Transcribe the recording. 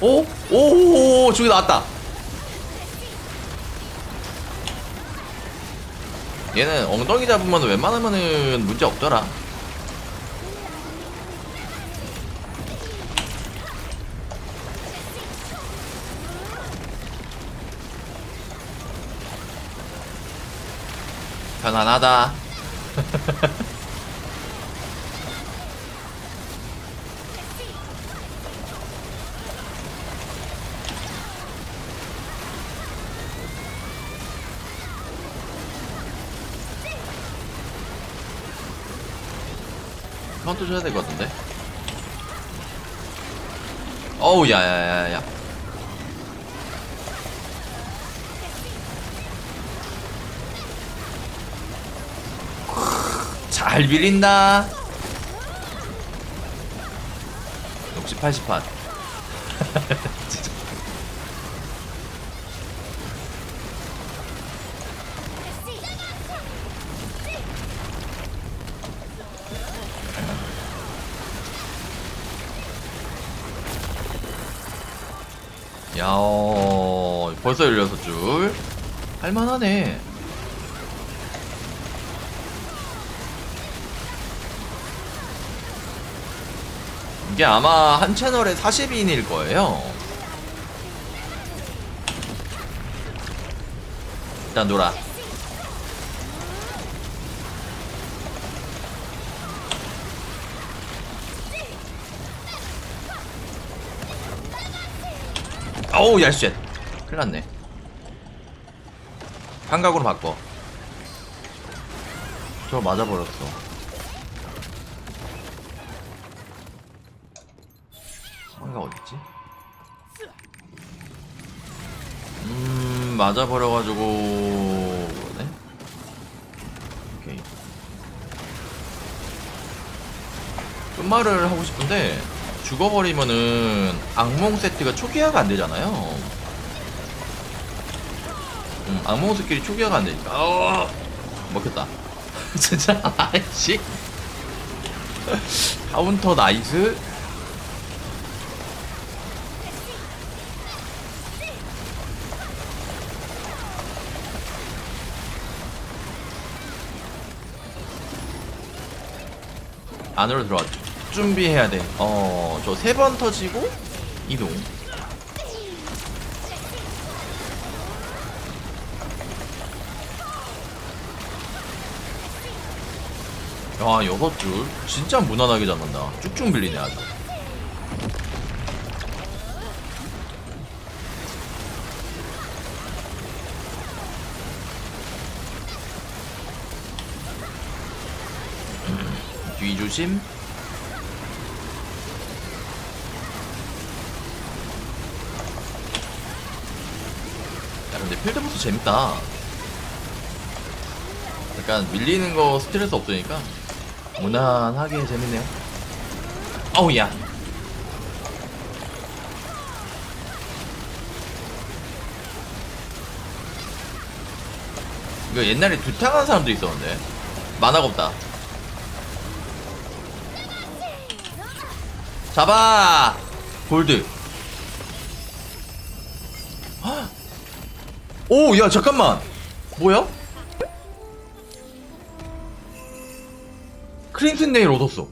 오? 오, 저기 나왔다. 얘는 엉덩이 잡으면 웬만하면은 문제 없더라. 편안하다. 카운터 줘야 될 것 같은데? 어우, 야야야야. 잘 밀린다. 역시 80판. 진짜. 야, 어, 벌써 16줄. 할만하네. 이게 아마 한 채널에 40인일 거예요. 일단 놀아. 어우, 야, 쉣. 큰일 났네. 감각으로 바꿔. 저 맞아버렸어. 상가 어딨지? 음 맞아버려가지고 그러네 오케이 끝말을 하고 싶은데 죽어버리면은 악몽 세트가 초기화가 안 되잖아요. 음, 악몽 스킬이 초기화가 안 되니까. 어. 먹혔다. 진짜 아이씨. 카운터 나이스. 안으로 들어와 준비해야 돼. 어, 저 세 번 터지고 이동. 야, 여섯 줄. 진짜 무난하게 잡는다. 쭉쭉 밀리네, 아주. 뒤 조심. 야 근데 필드보스 재밌다. 약간 밀리는 거 스트레스 없으니까 무난하게 재밌네요. 어우 야. 이거 옛날에 두탕한 사람도 있었는데 만화가 없다. 잡아! 골드. 헉! 오, 야, 잠깐만. 뭐야? 크림슨 네일 얻었어.